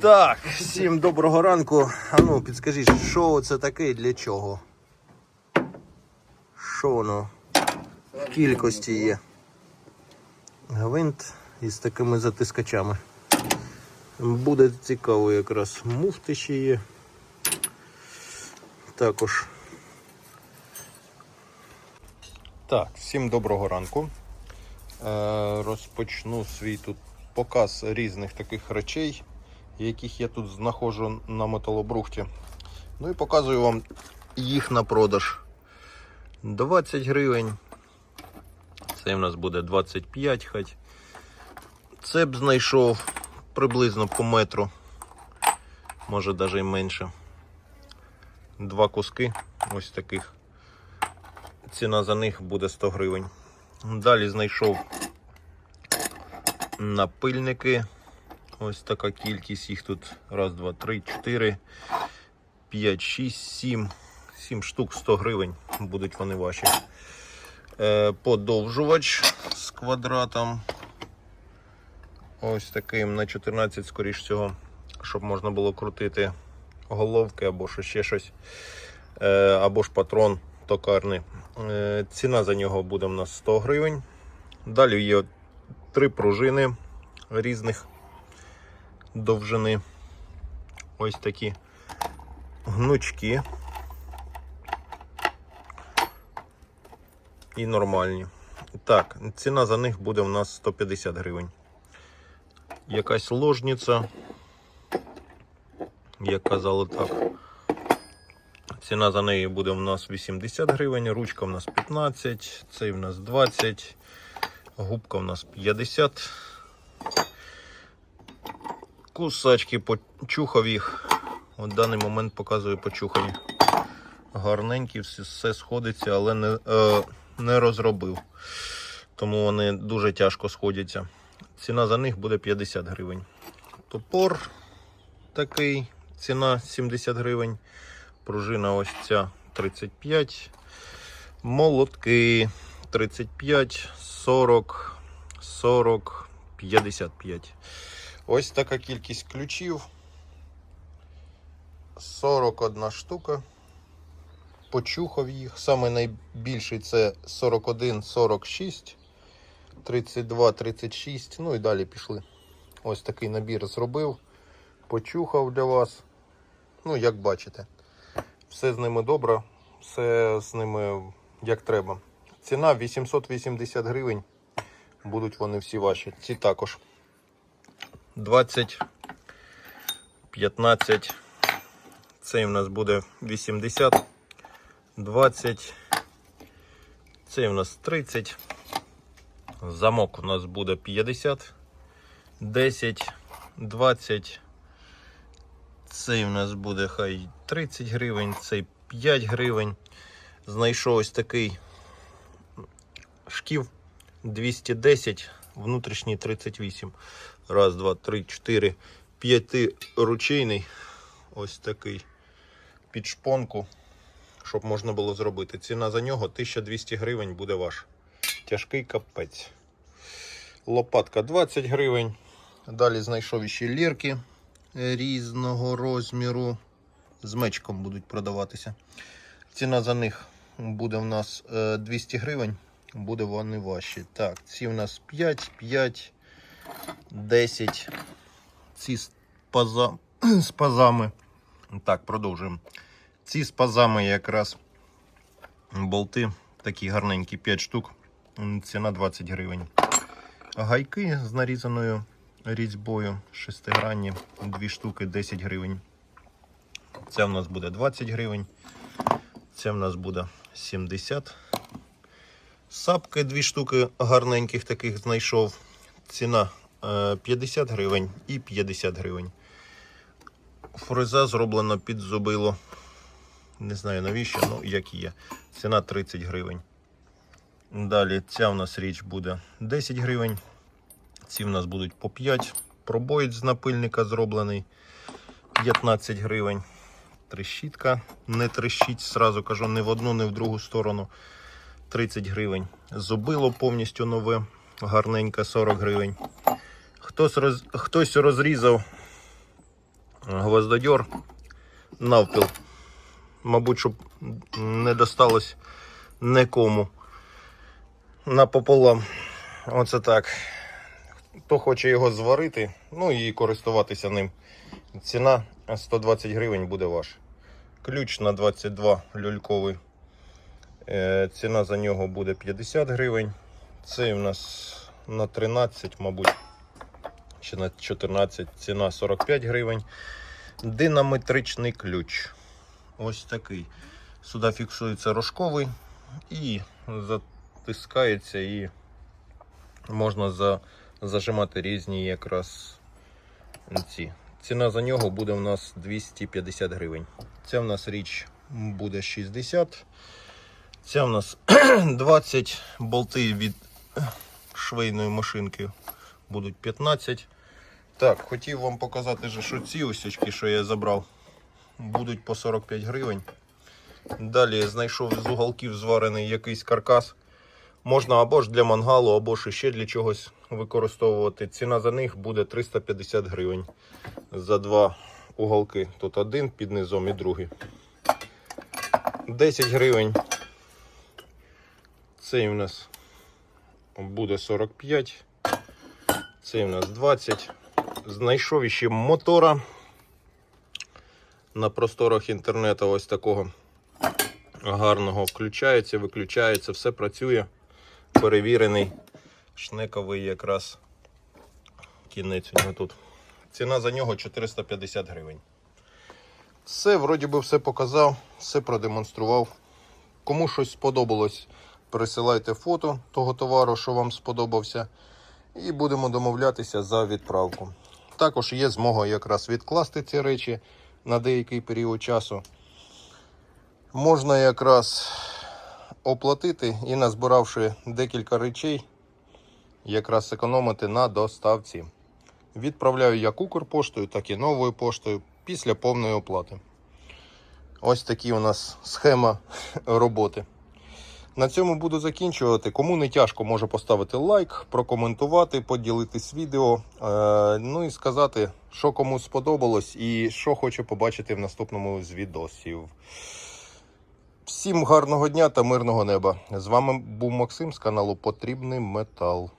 Так, всім доброго ранку. А ну, підскажіть, що це таке і для чого? Що воно в кількості є? Гвинт із такими затискачами. Буде цікаво якраз. Муфти ще є. Також. Так, всім доброго ранку. Е, розпочну свій тут показ різних таких речей, яких я тут знаходжу на металобрухті. Ну і показую вам їх на продаж. 20 гривень. Це в нас буде 25 хать. Це б знайшов приблизно по метру. Може навіть і менше. Два куски ось таких. Ціна за них буде 100 гривень. Далі знайшов напильники. Ось така кількість їх тут. Раз, два, три, чотири, п'ять, шість, сім. Сім штук 100 гривень будуть вони ваші. Е, подовжувач з квадратом. Ось таким на 14, скоріш всього, щоб можна було крутити головки або що ще щось. Е, або ж патрон токарний. Е, ціна за нього буде в нас 100 гривень. Далі є три пружини різних довжини. Ось такі гнучки. І нормальні. Так, ціна за них буде у нас 150 гривень. Якась ложниця, як казали так. Ціна за неї буде у нас 80 гривень, ручка у нас 15, цей у нас 20, губка у нас 50. Кусачки почухав їх. В даний момент показую почухані. Гарненькі, все, сходиться, але не, е, не розробив. Тому вони дуже тяжко сходяться. Ціна за них буде 50 гривень. Топор такий, ціна 70 гривень. Пружина ось ця 35. Молотки 35, 40, 40, 55. Ось така кількість ключів. 41 штука. Почухав їх. Саме найбільший це 41, 46, 32, 36. Ну і далі пішли. Ось такий набір зробив. Почухав для вас. Ну, як бачите. Все з ними добре, все з ними як треба. Ціна 880 гривень. Будуть вони всі ваші. Ці також 20, 15. Цей у нас буде 80, 20. Цей у нас 30. Замок у нас буде 50, 10, 20. Цей у нас буде хай 30 гривень, цей 5 гривень. Знайшов ось такий шків 210, внутрішній 38. Раз, два, три, чотири, п'ятиручейний. Ось такий під шпонку, щоб можна було зробити. Ціна за нього 1200 гривень буде ваш. Тяжкий капець. Лопатка 20 гривень. Далі знайшов ще лірки різного розміру. З мечком будуть продаватися. Ціна за них буде в нас е, 200 гривень. Буде вони ваші. Так, ці в нас 5, 5, 10. Ці з, паза... пазами. Так, продовжуємо. Ці з пазами якраз болти. Такі гарненькі 5 штук. Ціна 20 гривень. Гайки з нарізаною різьбою шестигранні, дві штуки 10 гривень. Це в нас буде 20 гривень. Це в нас буде 70. Сапки дві штуки гарненьких таких знайшов. Ціна 50 гривень і 50 гривень. Фреза зроблена під зубило. Не знаю навіщо, ну як є. Ціна 30 гривень. Далі ця в нас річ буде 10 гривень. Ці в нас будуть по 5. Пробоїть з напильника зроблений 15 гривень. Трещітка. Не трещить, сразу кажу, ні в одну, ні в другу сторону. 30 гривень. Зубило повністю нове, гарненьке 40 гривень. Хтось, роз... Хтось розрізав гвоздодьор навпіл. Мабуть, щоб не досталось нікому напополам. Оце так. Хто хоче його зварити, ну і користуватися ним. Ціна 120 гривень буде ваш. Ключ на 22 люльковий. Е, Ціна за нього буде 50 гривень. Цей у нас на 13, мабуть, чи на 14, ціна 45 гривень. Динаметричний ключ. Ось такий. Сюди фіксується рожковий і затискається і можна за, зажимати різні якраз ці. Ціна за нього буде у нас 250 гривень. Це в нас річ буде 60. Це у нас 20 болти від швейної машинки будуть 15. Так, хотів вам показати, що ці осічки, що я забрав, будуть по 45 гривень. Далі знайшов з уголків зварений якийсь каркас. Можна або ж для мангалу, або ж ще для чогось використовувати. Ціна за них буде 350 гривень за два уголки. Тут один під низом і другий. 10 гривень. Цей у нас буде 45. Цей у нас 20. Знайшов ще мотора на просторах інтернету ось такого гарного. Включається, виключається, все працює. Перевірений. Шнековий якраз кінець у нього тут. Ціна за нього 450 гривень. Все, вроді би, все показав, все продемонстрував. Кому щось сподобалось, присилайте фото того товару, що вам сподобався. І будемо домовлятися за відправку. Також є змога якраз відкласти ці речі на деякий період часу. Можна якраз оплатити і назбиравши декілька речей, якраз економити на доставці. Відправляю як Укрпоштою, так і новою поштою після повної оплати. Ось такі у нас схема роботи. На цьому буду закінчувати. Кому не тяжко, може поставити лайк, прокоментувати, поділитись відео. Е, ну і сказати, що кому сподобалось і що хоче побачити в наступному з відосів. Всім гарного дня та мирного неба. З вами був Максим з каналу Потрібний Метал.